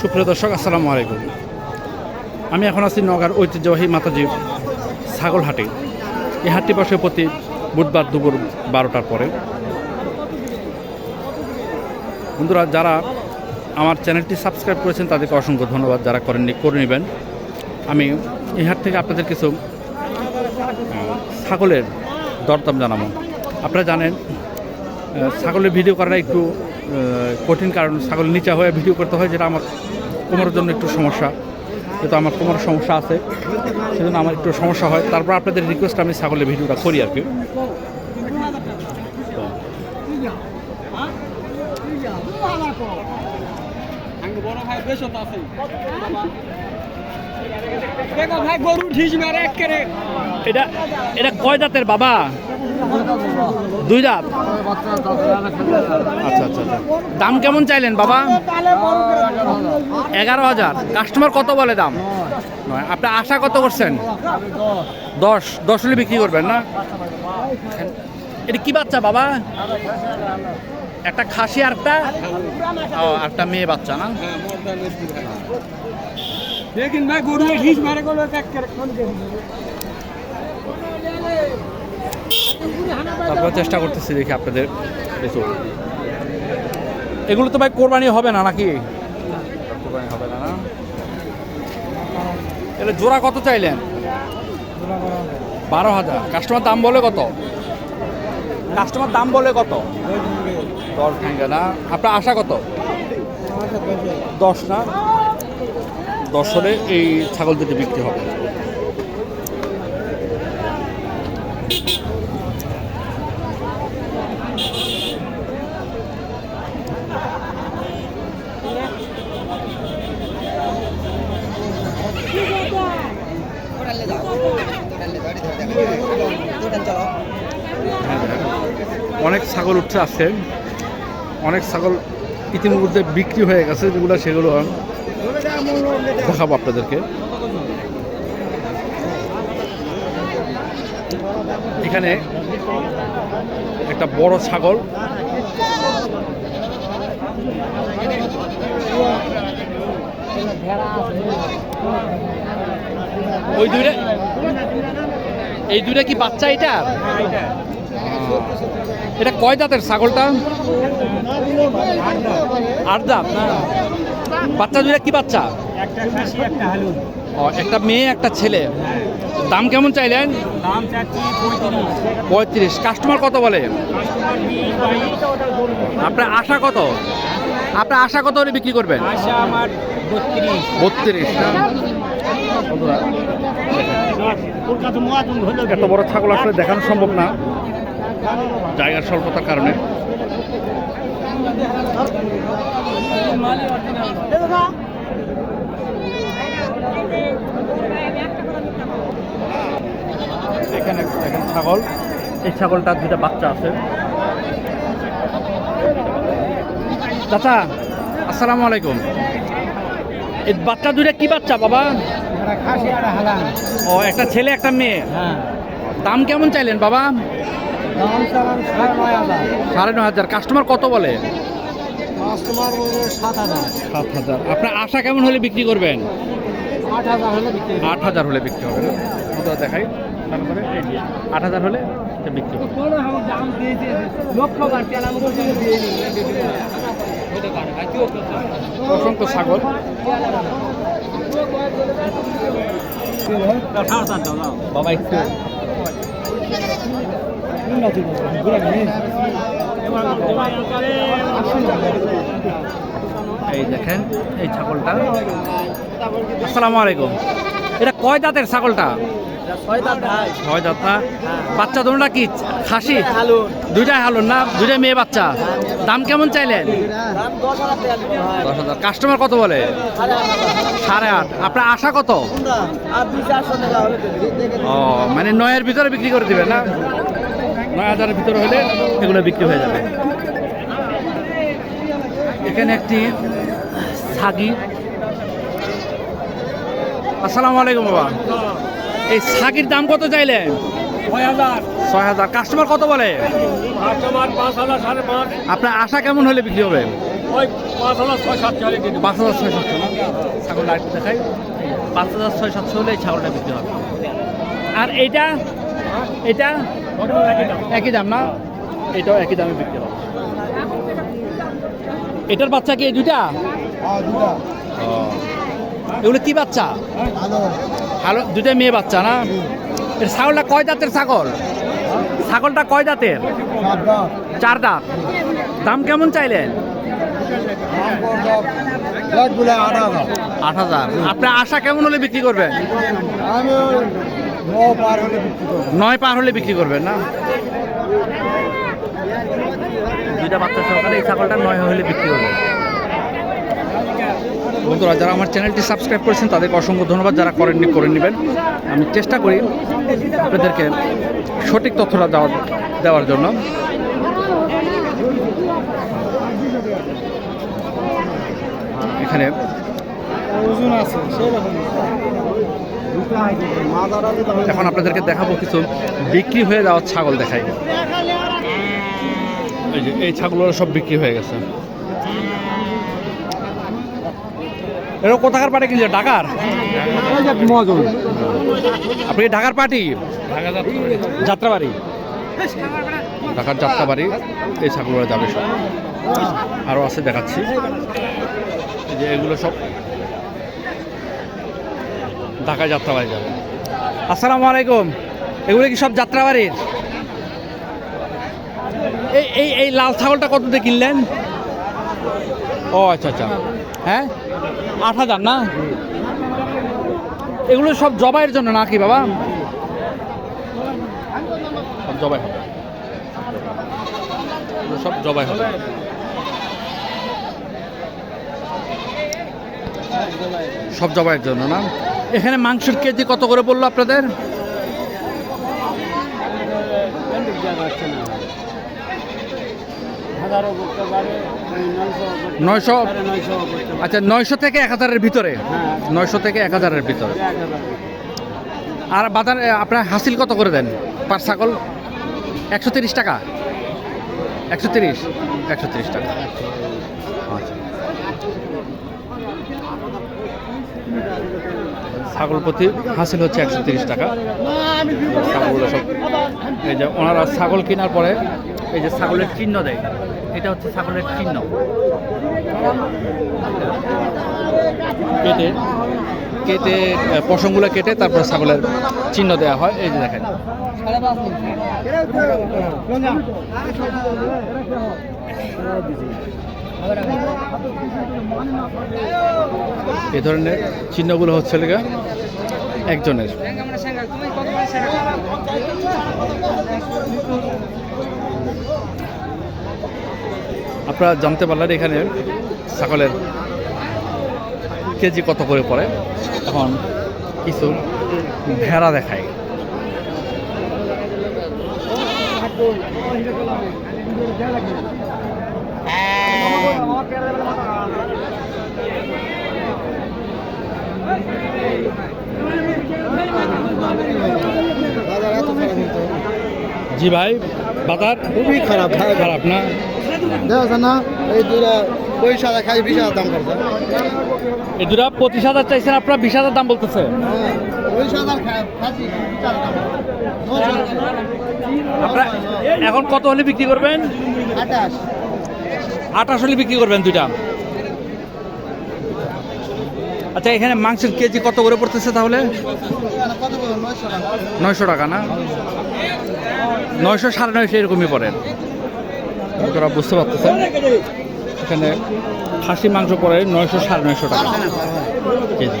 সুপ্রিয় দর্শক, আসসালামু আলাইকুম। আমি এখন আছি নগার ঐতিহ্যবাহী মাতাজি ছাগল হাটে। এই হাটটি বসে প্রতি বুধবার দুপুর বারোটার পরে। বন্ধুরা, যারা আমার চ্যানেলটি সাবস্ক্রাইব করেছেন তাদেরকে অসংখ্য ধন্যবাদ যারা করেননি, করে নেবেন। আমি এই হাট থেকে আপনাদের কিছু ছাগলের দরদাম জানাব। আপনারা জানেন ছাগলের ভিডিও করাটা একটু কঠিন কারণ, ছাগল নিচা হয়ে ভিডিও করতে হয়, যেটা আমার কোমরের জন্য একটু সমস্যা। যেহেতু আমার কোমরের সমস্যা আছে, সেজন্য আমার একটু সমস্যা হয়। তারপর আপনাদের রিকোয়েস্ট আমি ছাগলের ভিডিওটা করি আর কি। বড় ভাই দেখো ভাই, গরু ঢিস একেরে এটা এটা কয় দাঁতের বাবা? দুই আচ্ছা আচ্ছা আচ্ছা। দাম কেমন চাইলেন বাবা? এগারো হাজার। কাস্টমার কত বলে দাম? নয়। আপনি আশা কত করছেন? দশ। দশ হলে বিক্রি করবেন না? এটা কি বাচ্চা বাবা? একটা খাসি আর একটা একটা মেয়ে বাচ্চা না? ভাই গরু ঢিস মারে গেল একেরে তারপর চেষ্টা করতেছি দেখি আপনাদের এগুলো তো ভাই কোরবানি হবে না নাকি? কোরবানি হবে না না? এটা জোড়া কত চাইলেন? বারো হাজার। কাস্টমার দাম বলে কত? কাস্টমার দাম বলে কত? দশ ভাঙ্গে না। আপনার আশা কত? দশ না? দশ এই ছাগল দুটি বিক্রি হবে। অনেক ছাগল উঠছে আছে অনেক ছাগল ইতিমধ্যে বিক্রি হয়ে গেছে যেগুলো সেগুলো দেখাবো আপনাদেরকে। এখানে একটা বড় ছাগল। ওই দুইটা এই দুইটা কি বাচ্চা এটা? এটা কয় দাঁতের ছাগলটা? আট দাঁত না। বাচ্চা দুইটা কি বাচ্চা? একটা খাসি একটা হালুন ও একটা মেয়ে একটা ছেলে। দাম কেমন চাইলেন? পঁয়ত্রিশ। পঁয়ত্রিশ। কাস্টমার কত বলে? আপনার আশা কত? আপনার আশা কত হলে বিক্রি করবেন? আশা বত্রিশ। এত বড় ছাগল আসলে দেখানো সম্ভব না। জায়গার স্বল্পতার কারণে। এখানে দেখেন ছাগল। এই ছাগলটার দুটা বাচ্চা আছে। চাচা আসসালামু আলাইকুম। এই বাচ্চা দুটা কি বাচ্চা বাবা? খাসি আর হালান। ও একটা ছেলে একটা মেয়ে। হ্যাঁ। দাম কেমন চাইলেন বাবা? সাড়ে নয় হাজার। কাস্টমার কত বলে? সাত হাজার। আপনার আশা কেমন হলে বিক্রি করবেন? আট হাজার হলে বিক্রি হবে না? দেখাই। তারপরে আট হাজার হলে বিক্রি হবে। অসংখ্য ছাগল বাবা একটু এই দেখেন এই ছাগলটা। আসসালামু আলাইকুম। এটা কয় দাঁতের ছাগলটা? ছয় দাঁত না বাচ্চা দুটা কি? খাসি? দুইটাই হালুন না? দুইটাই মেয়ে বাচ্চা? দাম কেমন চাইলেন? দশ হাজার। কাস্টমার কত বলে? সাড়ে আট। আপনার আশা কত? ও মানে নয়ের ভিতরে বিক্রি করে দিবেন না? নয় হাজারের ভিতরে হলে এগুলো বিক্রি হয়ে যাবে। এখানে একটি ছাগি আসসালামু আলাইকুম বাবা। এই ছাগির দাম কত চাইলে? ছয় হাজার। ছয় হাজার। কাস্টমার কত বলে? পাঁচ হাজার আপনার আশা কেমন হলে বিক্রি হবে? ওই পাঁচ হাজার ছয় সাত চালে পাঁচ হাজার ছয় সাতশো। ছাগল লাইট দেখাই। পাঁচ হাজার ছয় সাতশো হলে এই ছাগলটা বিক্রি হবে। আর এইটা? এটা একই দাম। না? এটাও একই দামে বিক্রি হবে এটার বাচ্চা কি দুইটা? এগুলো কি বাচ্চা? ভালো। দুইটা মেয়ে বাচ্চা না? এর ছাগলটা কয় দাঁতের ছাগল? ছাগলটা কয় দাঁতের চার দাঁত। দাম কেমন চাইলেন? আট হাজার। আপনার আশা কেমন হলে বিক্রি করবেন? নয় পার হলে বিক্রি করবেন না? দুইটা বাচ্চা সহকারে এই ছাগলটা নয় হলে বিক্রি করবেন। বন্ধুরা যারা আমার চ্যানেলটি সাবস্ক্রাইব করেছেন তাদেরকে অসংখ্য ধন্যবাদ। যারা করেননি করে নেবেন। আমি চেষ্টা করি আপনাদেরকে সঠিক তথ্যটা দেওয়ার দেওয়ার জন্য। এখানে এখন আপনাদেরকে দেখাবো কিছু বিক্রি হয়ে যাওয়া ছাগল দেখাই। এই যে এই ছাগলগুলো সব বিক্রি হয়ে গেছে। এরকম কোথাকার পার্টি কিনছে ঢাকার? আপনি ঢাকার পার্টি? যাত্রাবাড়ি। ঢাকার যাত্রাবাড়ি এই ছাগলগুলো যাবে সব। আরও আছে দেখাচ্ছি। যে এগুলো সব ঢাকা যাত্রাবাড়ি যাবে। আসসালামু আলাইকুম। এগুলো কি সব যাত্রাবাড়ির? এই এই এই লাল ছাগলটা কত দিয়ে কিনলেন? ও আচ্ছা আচ্ছা। হ্যাঁ? আট হাজার না? এগুলো সব জবাইয়ের জন্য নাকি, বাবা? সব জবাই হবে। সব জবাই হবে। সব জবাইয়ের জন্য না? এখানে মাংসের কেজি কত করে বলল আপনাদের? নয়শো? আচ্ছা নয়শো থেকে এক হাজারের ভিতরে? নয়শো থেকে এক হাজারের ভিতরে। আর বাজার আপনার হাসিল কত করে দেন? পার ছাগল? একশো তিরিশ টাকা? একশো তিরিশ? একশো তিরিশ টাকা। ছাগল প্রতি হাসিল হচ্ছে একশো তিরিশ টাকা। ছাগলগুলো সব এই যে ওনারা ছাগল কেনার পরে এই যে ছাগলের চিহ্ন দেয়, এটা হচ্ছে ছাগলের চিহ্ন। কেটে কেটে পশমগুলো কেটে তারপর ছাগলের চিহ্ন দেওয়া হয়। এই যে দেখেন। এই ধরনের চিহ্নগুলো হচ্ছে লেগে একজনের। আপনারা জানতে পারলেন এখানে ছাগলের কেজি কত করে পড়ে। এখন কিছু ভেড়া দেখায় জি ভাই বাজার খুবই খারাপ ভাই। খারাপ না? না এই পয়সা খাই বিশ হাজার দাম করছে। এই পঁচিশ হাজার চাইছেন আপনার বিশ হাজার দাম বলতেছে। হাজার আপনার এখন কত হলে বিক্রি করবেন? আঠাশ। আঠাশ হলে বিক্রি করবেন দুইটা। আচ্ছা এখানে মাংসের কেজি কত করে পড়তেছে তাহলে? নয়শো টাকা না? নয়শো, সাড়ে নয়শো এরকমই পড়ে। আপনারা বুঝতে পারতেছেন? এখানে খাসি মাংস পড়ে নয়শো, সাড়ে নয়শো টাকা। কেজি।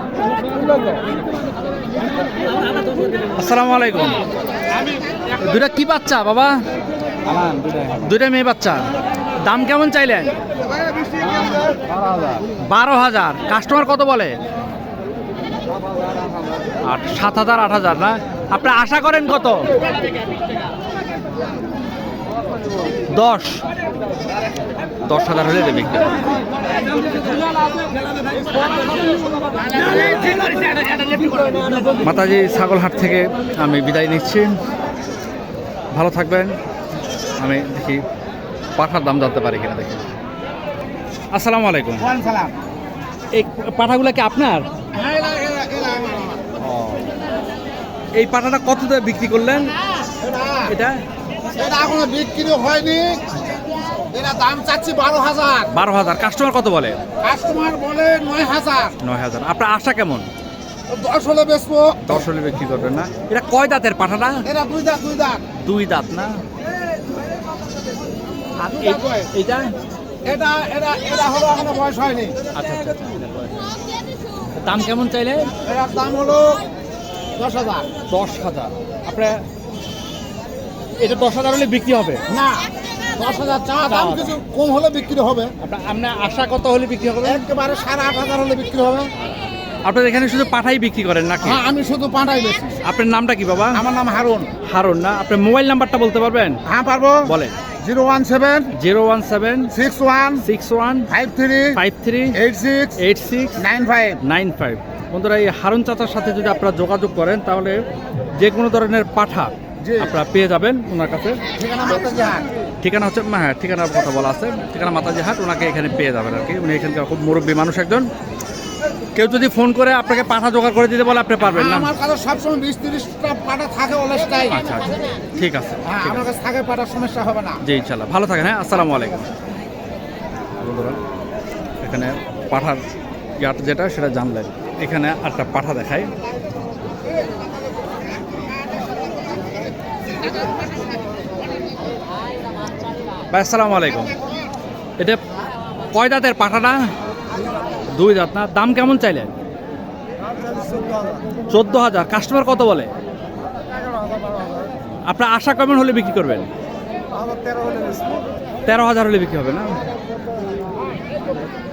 আসসালামু আলাইকুম। দুটা কি বাচ্চা, বাবা? দুইটা মেয়ে বাচ্চা। দাম কেমন চাইলেন? বারো হাজার। কাস্টমার কত বলে? সাত হাজার, আট হাজার না? আপনি আশা করেন কত? দশ। দশ হাজার হলে দেবে মাতাজি ছাগলহাট থেকে আমি বিদায় নিচ্ছি। ভালো থাকবেন। আমি দেখি পাঠার দাম জানতে পারি কিনা দেখি। আসসালামু আলাইকুম। এই পাঠাগুলো কি আপনার? এই পাঠাটা কত দিয়ে বিক্রি করলেন? এটা? এটা এখনও বিক্রি হয়নি। এটা দাম চাচ্ছি বারো হাজার। বারো হাজার। কাস্টমার কত বলে? কাস্টমার বলে নয় হাজার। নয় হাজার। আপনার আশা কেমন? দশ হলে বেচবো। দশ হলে বিক্রি করবেন না। এটা কয় দাঁতের পাঠাটা? এটা দুই দাঁত দুই দাঁত। দুই দাঁত না? এইটা এটা? এটা এটা হলো এখনও বয়স হয়নি। আচ্ছা আচ্ছা আচ্ছা। দাম কেমন চাইলে? এটার দাম হলো দশ হাজার। দশ হাজার। আপনার এটা দশ হাজার হলে বিক্রি হবে। না দশ হাজার চা দাম কিছু কম হলে বিক্রি হবে। আপনার আশা কত হলে বিক্রি হবে? একেবারে সাড়ে আট হাজার হলে বিক্রি হবে। আপনার এখানে শুধু পাঠাই বিক্রি করেন নাকি? হ্যাঁ আমি শুধু পাঠাই বেশি। আপনার নামটা কি বাবা? আমার নাম হারুন। হারুন না আপনার মোবাইল নাম্বারটা বলতে পারবেন? হ্যাঁ পারব। বলেন। Zero one seven zero one seven six one six one five three five three eight six eight six nine five. Nine five. বন্ধুরা এই হারুন চাচার সাথে যদি আপনারা যোগাযোগ করেন তাহলে যে কোনো ধরনের পাঠা। আপনারা পেয়ে যাবেন ওনার কাছে। ঠিকানা হচ্ছে হ্যাঁ ঠিকানার কথা বলা আছে। ঠিকানা মাতাজি হাট ওনাকে এখানে পেয়ে যাবেন আর কি। উনি এখানকার খুব মুরব্বী মানুষ একজন। কেউ যদি ফোন করে আপনাকে পাঠা জোগাড় করে দিতে বলে আপনি পারবেন না। আমার কাছে সবসময় বিশ তিরিশটা পাটা থাকে অলসটাই আচ্ছা আচ্ছা। ঠিক আছে হ্যাঁ আমার কাছে থাকে পাটার সমস্যা হবে না। জি ইনশাল্লাহ ভালো থাকেন হ্যাঁ আসসালামু আলাইকুম। বন্ধুরা এখানে পাঠার ইয়াট যেটা সেটা জানলেন। এখানে একটা পাঠা দেখাই। ভাই, আসসালামু আলাইকুম। এটা কয় দাঁতের পাঠাটা? দুই দাঁত না? দাম কেমন চাইলেন? চোদ্দ হাজার। কাস্টমার কত বলে? আপনার আশা কেমন হলে বিক্রি করবেন? তেরো হাজার হলে বিক্রি হবে না?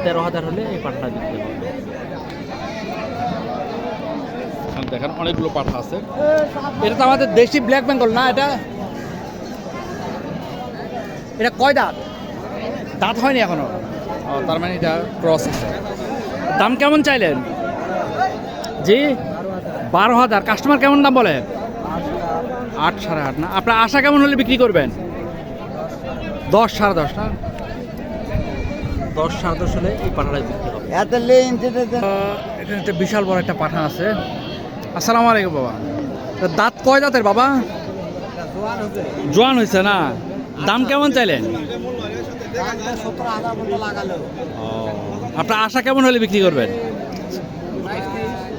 তেরো হাজার হলে এই পাঠাটা বিক্রি হবে এখানে দেখেন অনেকগুলো পাঠা আছে। এটা তো আমাদের দেশি ব্ল্যাক বেঙ্গল না এটা? এটা কয় দাঁত? দাঁত হয়নি এখনও? তার মানে এটা ক্রস আছে। দাম কেমন চাইলেন? জি? বারো হাজার। কাস্টমার কেমন দাম বলে আট সাড়ে আট না। আপনার আশা কেমন হলে বিক্রি করবেন? দশ সাড়ে দশ না? দশ সাড়ে দশ হলে এই পাঠাটা বিক্রি হবে। একটা বিশাল বড় একটা পাঠা আছে। আসসালামু আলাইকুম, বাবা। দাঁত কয় দাঁতের, বাবা? জোয়ান হয়েছে না? দাম কেমন চাইলেন? আপনার আশা কেমন হলে বিক্রি করবেন?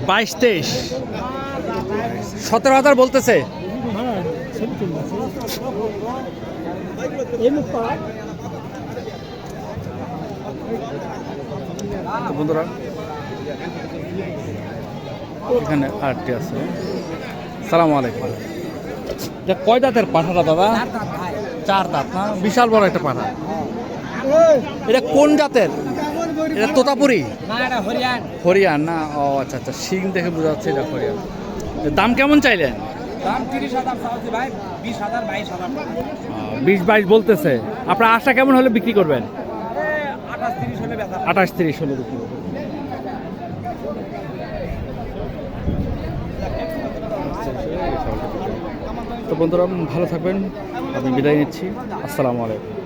বাইশ তেইশ। সতেরো হাজার বলতেছে। বন্ধুরা এখানে আটটি আছে। সালাম আলাইকুম। কয় দাঁতের পাঠাটা দাদা? চার দাঁত না? বিশাল বড় একটা পাঠা। এটা কোন জাতের? এটা তোতাপুরি? হরিয়ান। না? ও আচ্ছা আচ্ছা। শিং দেখে বোঝা যাচ্ছে এটা হরিয়ান। দাম কেমন চাইলেন? বিশ বাইশ বলতেছে। আপনার আশা কেমন হলে বিক্রি করবেন? আঠাশ তিরিশ হলে বেচা আঠাশ তিরিশ হলে বিক্রি করবেন। তো বন্ধুরা ভালো থাকবেন। আমি বিদায় নিচ্ছি। আসসালামু আলাইকুম।